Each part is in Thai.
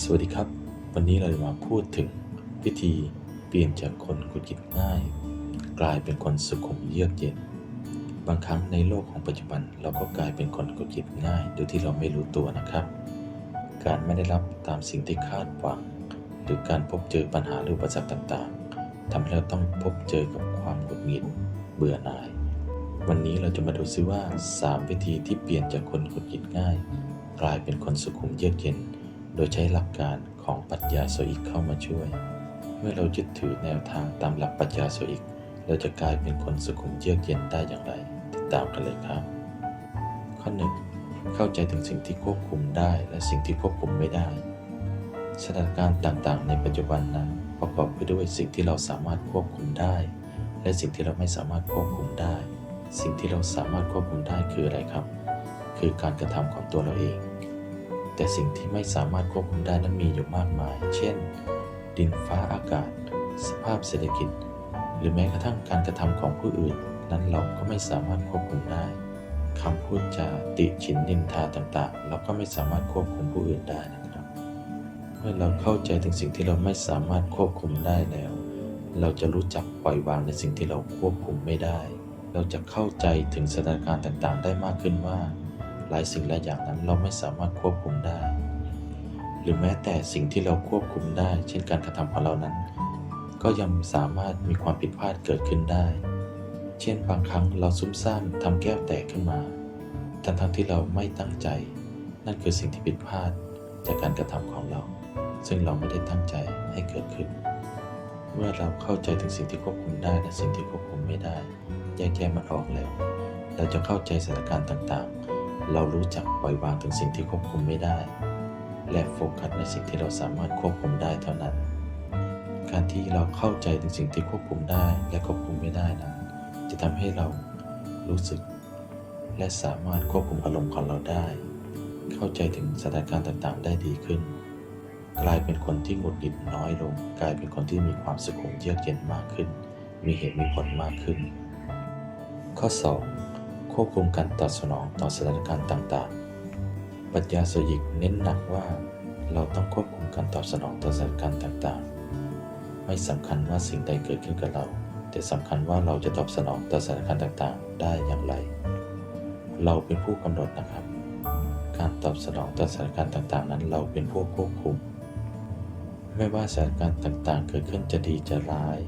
สวัสดีครับ วันนี้เราจะมาพูดถึงวิธีเปลี่ยนจากคนหงุดหงิดง่าย กลายเป็นคนสุขุมเยือกเย็น บางครั้งในโลกของปัจจุบันเราก็กลายเป็นคนหงุดหงิดง่ายโดยที่เราไม่รู้ตัวนะครับ การไม่ได้รับตามสิ่งที่คาดหวัง หรือการพบเจอปัญหาหรืออุปสรรคต่างๆทำให้เราต้องพบเจอกับความหงุดหงิดเบื่อหน่าย วันนี้เราจะมาดูซิว่า 3 วิธีที่เปลี่ยนจากคนหงุดหงิดง่าย กลายเป็นคนสุขุมเยือกเย็น โดยใช้หลักการของปรัชญาโซอิกเข้ามาช่วย เมื่อเรายึดถือแนวทางตามหลักปรัชญาโซอิก เราจะกลายเป็นคนสุขุมเยือกเย็นได้อย่างไร ติดตามกันเลยครับ ข้อหนึ่งเข้าใจถึงสิ่งที่ควบคุมได้และสิ่งที่ควบคุมไม่ได้ สถานการณ์ต่างๆ ในปัจจุบันนั้นประกอบไปด้วยสิ่งที่เราสามารถควบคุมได้ และสิ่งที่เราไม่สามารถควบคุมได้ สิ่งที่เราสามารถควบคุมได้คืออะไรครับ คือการกระทำของตัวเราเอง แต่สิ่งที่ไม่สามารถควบคุมได้นั้นมีอยู่มากมาย เช่น ดินฟ้าอากาศ สภาพเศรษฐกิจ หรือแม้กระทั่งการกระทำของผู้อื่น นั้นเราก็ไม่สามารถควบคุมได้คำพูดจาติฉินนินทาต่างๆ เราก็ไม่สามารถควบคุมผู้อื่นได้นะครับ เมื่อเราเข้าใจถึงสิ่งที่เราไม่สามารถควบคุมได้แล้ว เราจะรู้จักปล่อยวางในสิ่งที่เราควบคุมไม่ได้ เราจะเข้าใจถึงสถานการณ์ต่างๆ ได้มากขึ้นว่า หลายสิ่งหลายอย่างนั้นเราไม่สามารถควบคุมได้ หรือแม้แต่สิ่งที่เราควบคุมได้ เช่นการกระทำของเรานั้น ก็ยังสามารถมีความผิดพลาดเกิดขึ้นได้ เช่นบางครั้งเราซุ่มซ่ามทำแก้วแตกขึ้นมาทั้งทั้งที่เราไม่ตั้งใจ นั่นคือสิ่งที่ผิดพลาดจากการกระทำของเรา ซึ่งเราไม่ได้ตั้งใจให้เกิดขึ้น เมื่อเราเข้าใจถึงสิ่งที่ควบคุมได้และสิ่งที่ควบคุมไม่ได้แยกแยะมันออกแล้ว เราจะเข้าใจสถานการณ์ต่างๆ เรารู้จักปล่อยวางถึงสิ่งที่ควบคุมไม่ได้ และโฟกัสในสิ่งที่เราสามารถควบคุมได้เท่านั้น การที่เราเข้าใจถึงสิ่งที่ควบคุมได้และควบคุมไม่ได้นั้น จะทำให้เรารู้สึก และสามารถควบคุมอารมณ์ของเราได้ เข้าใจถึงสถานการณ์ต่างๆ ได้ดีขึ้น กลายเป็นคนที่หงุดหงิดน้อยลง กลายเป็นคนที่มีความสุขุมเยือกเย็นมากขึ้น มีเหตุมีผลมากขึ้น ข้อ 2. ควบคุมการตอบสนองต่อสถานการณ์ต่างๆ ปรัชญาโซยิกเน้นหนักว่าเราต้องควบคุมการตอบสนองต่อสถานการณ์ต่างๆ ไม่สำคัญว่าสิ่งใดเกิดขึ้นกับเรา แต่สำคัญว่าเราจะตอบสนองต่อสถานการณ์ต่างๆ ได้อย่างไร เราเป็นผู้กำหนดนะครับ การตอบสนองต่อสถานการณ์ต่างๆ นั้น เราเป็นผู้ควบคุม ไม่ว่าสถานการณ์ต่างๆ เกิดขึ้นจะดีจะร้าย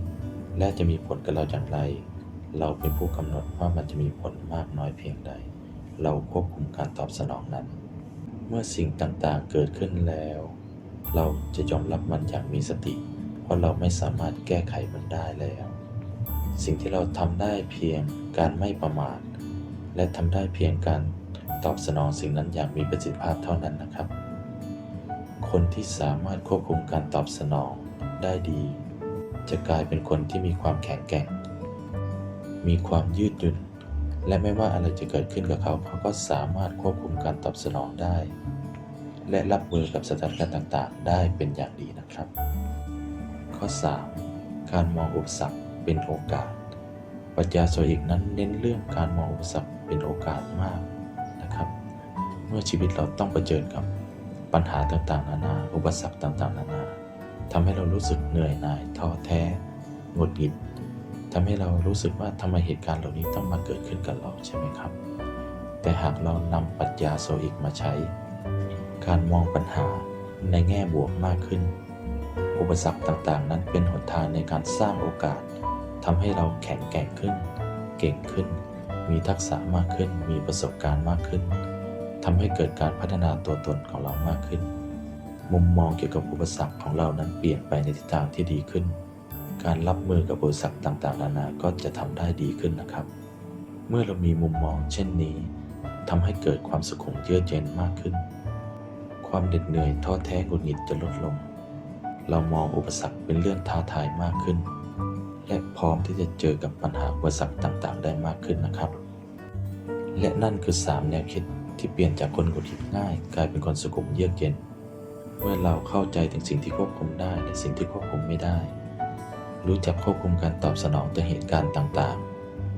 และจะมีผลกับเราอย่างไร เราเป็นผู้กำหนดว่ามันจะมีผลมากน้อยเพียงใด เราควบคุมการตอบสนองนั้น เมื่อสิ่งต่างๆเกิดขึ้นแล้ว เราจะยอมรับมันอย่างมีสติ เพราะเราไม่สามารถแก้ไขมันได้แล้ว สิ่งที่เราทำได้เพียงการไม่ประมาท และทำได้เพียงการตอบสนองสิ่งนั้นอย่างมีประสิทธิภาพเท่านั้นนะครับ คนที่สามารถควบคุมการตอบสนองได้ดี จะกลายเป็นคนที่มีความแข็งแกร่ง มีความยืดหยุ่น และไม่ว่าอะไรจะเกิดขึ้นกับเขา เขาก็สามารถควบคุมการตอบสนองได้ และรับมือกับสถานการณ์ต่างๆ ได้เป็นอย่างดีนะครับ ข้อ 3. การมองอุปสรรคเป็นโอกาสปรัชญาโซอิกนั้นเน้นเรื่องการมองอุปสรรคเป็นโอกาสมากนะครับ เมื่อชีวิตเราต้องเผชิญกับปัญหาต่างๆ นานา อุปสรรคต่างๆ นานาทำให้เรารู้สึกเหนื่อยหน่ายท้อแท้หงุดหงิด ทำให้เรารู้สึกว่าทำไมเหตุการณ์เหล่านี้ต้องมาเกิดขึ้นกับเราใช่ไหมครับ แต่หากเรานำปรัชญาโซอิกมาใช้ การมองปัญหาในแง่บวกมากขึ้น อุปสรรคต่างๆ นั้นเป็นหนทางในการสร้างโอกาสทำให้เราแข็งแกร่งขึ้น เก่งขึ้น มีทักษะมากขึ้น มีประสบการณ์มากขึ้นทำให้เกิดการพัฒนาตัวตนของเรามากขึ้น มุมมองเกี่ยวกับอุปสรรคของเรานั้นเปลี่ยนไปในทิศทางที่ดีขึ้น การรับมือกับอุปสรรคต่างๆ นานาก็จะทำได้ดีขึ้นนะครับ เมื่อเรามีมุมมองเช่นนี้ทำให้เกิดความสุขุมเยือกเย็นมากขึ้น ความเหน็ดเหนื่อยท้อแท้หงุดหงิดจะลดลง เรามองอุปสรรคเป็นเรื่องท้าทายมากขึ้น และพร้อมที่จะเจอกับปัญหาอุปสรรคต่างๆ ได้มากขึ้นนะครับ และนั่นคือ 3 แนวคิดที่เปลี่ยนจากคนหงุดหงิดง่าย กลายเป็นคนสุขุมเยือกเย็น เมื่อเราเข้าใจถึงสิ่งที่ควบคุมได้และสิ่งที่ควบคุมไม่ได้ รู้จักควบคุมการตอบสนองต่อเหตุการณ์ต่าง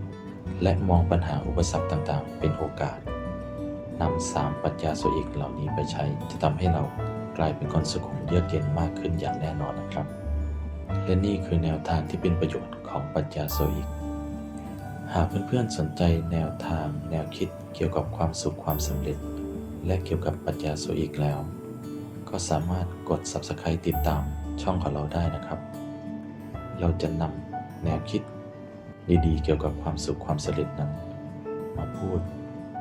ๆ และมองปัญหาอุปสรรคต่างๆ เป็นโอกาสนำสามปรัชญาโซอิกเหล่านี้ไปใช้จะทำให้เรากลายเป็นคนสุขุมเยือกเย็นมากขึ้นอย่างแน่นอนนะครับ และนี่คือแนวทางที่เป็นประโยชน์ของปรัชญาโซอิก หากเพื่อนๆสนใจแนวทางแนวคิดเกี่ยวกับความสุขความสำเร็จ และเกี่ยวกับปรัชญาโซอิกแล้ว ก็สามารถกด Subscribe ติดตามช่องของเราได้นะครับ เราจะนำแนวคิดดีๆ เกี่ยวกับความสุขความสำเร็จนั้น มาพูด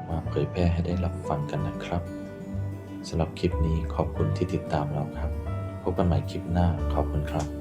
มาเผยแพร่ให้ได้รับฟังกันนะครับสำหรับคลิปนี้ขอบคุณที่ติดตามเราครับ พบกันใหม่คลิปหน้าขอบคุณครับ